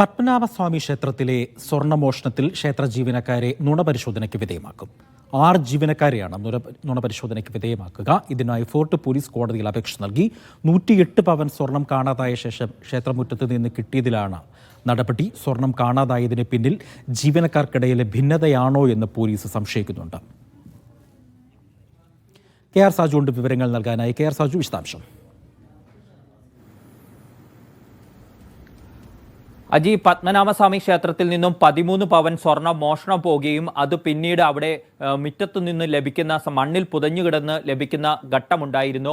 പത്മനാഭസ്വാമി ക്ഷേത്രത്തിലെ സ്വർണമോഷണത്തിൽ ക്ഷേത്ര ജീവനക്കാരെ നുണപരിശോധനയ്ക്ക് വിധേയമാക്കും. ആറ് ജീവനക്കാരെയാണ് നുണ നുണപരിശോധനയ്ക്ക് വിധേയമാക്കുക. ഇതിനായി ഫോർട്ട് പോലീസ് കോടതിയിൽ അപേക്ഷ നൽകി. നൂറ്റിയെട്ട് പവൻ സ്വർണം കാണാതായ ശേഷം ക്ഷേത്രമുറ്റത്ത് നിന്ന് കിട്ടിയതിലാണ് നടപടി. സ്വർണം കാണാതായതിന് പിന്നിൽ ജീവനക്കാർക്കിടയിലെ ഭിന്നതയാണോ എന്ന് പോലീസ് സംശയിക്കുന്നുണ്ട്. കെ ആർ സാജുണ്ട് വിവരങ്ങൾ നൽകാനായി കെ ആർ സാജു വിശദാംശം. അജി പത്മനാഭസ്വാമി ക്ഷേത്രത്തിൽ നിന്നും പതിമൂന്ന് പവൻ സ്വർണം മോഷണം പോവുകയും അത് പിന്നീട് അവിടെ മിറ്റത്തു നിന്ന് ലഭിക്കുന്ന മണ്ണിൽ പുതഞ്ഞു കിടന്ന് ലഭിക്കുന്ന ഘട്ടമുണ്ടായിരുന്നു.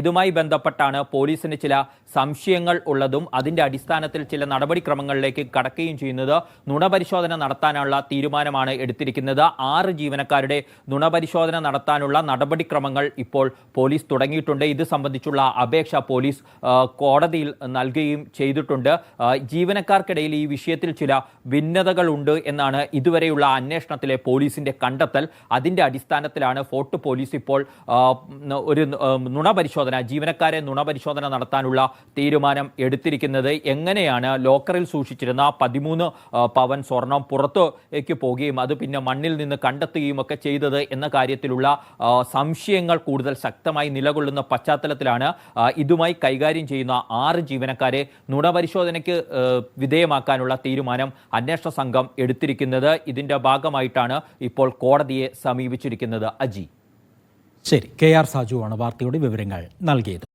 ഇതുമായി ബന്ധപ്പെട്ടാണ് പോലീസിന് ചില സംശയങ്ങൾ ഉള്ളതും അതിന്റെ അടിസ്ഥാനത്തിൽ ചില നടപടിക്രമങ്ങളിലേക്ക് കടക്കുകയും ചെയ്യുന്നത്. നുണപരിശോധന നടത്താനുള്ള തീരുമാനമാണ് എടുത്തിരിക്കുന്നത്. ആറ് ജീവനക്കാരുടെ നുണപരിശോധന നടത്താനുള്ള നടപടിക്രമങ്ങൾ ഇപ്പോൾ പോലീസ് തുടങ്ങിയിട്ടുണ്ട്. ഇത് സംബന്ധിച്ചുള്ള അപേക്ഷ പോലീസ് കോടതിയിൽ നൽകുകയും ചെയ്തിട്ടുണ്ട്. ആ, ജീവനക്കാർക്കിടയിൽ ഈ വിഷയത്തിൽ ചില ഭിന്നതകളുണ്ട് എന്നാണ് ഇതുവരെയുള്ള അന്വേഷണത്തിലെ പോലീസിന്റെ കണ്ടെത്തൽ. അതിന്റെ അടിസ്ഥാനത്തിലാണ് ഫോർട്ട് പോലീസ് ഇപ്പോൾ ഒരു നുണ നുണപരിശോധന ജീവനക്കാരെ നുണപരിശോധന നടത്താനുള്ള തീരുമാനം എടുത്തിരിക്കുന്നത്. എങ്ങനെയാണ് ലോക്കറിൽ സൂക്ഷിച്ചിരുന്ന പതിമൂന്ന് പവൻ സ്വർണം പുറത്തേക്ക് പോവുകയും അത് പിന്നെ മണ്ണിൽ നിന്ന് കണ്ടെത്തുകയും ഒക്കെ ചെയ്തത് എന്ന കാര്യത്തിലുള്ള സംശയങ്ങൾ കൂടുതൽ ശക്തമായി നിലകൊള്ളുന്ന പശ്ചാത്തലത്തിലാണ് ഇതുമായി കൈകാര്യം ചെയ്യുന്ന ആറ് ജീവനക്കാരെ നുണപരിശോധനയ്ക്ക് ആ, വിധേയമാക്കാനുള്ള തീരുമാനം അന്വേഷണ സംഘം എടുത്തിരിക്കുന്നത് ഇതിന്റെ ഭാഗമായിട്ടാണ് ഇപ്പോൾ കോടതിയെ സമീപിച്ചിരിക്കുന്നത്. അജി. ശരി കെ ആർ സാജുവാണ് വാർത്തയുടെ വിവരങ്ങൾ നൽകിയത്.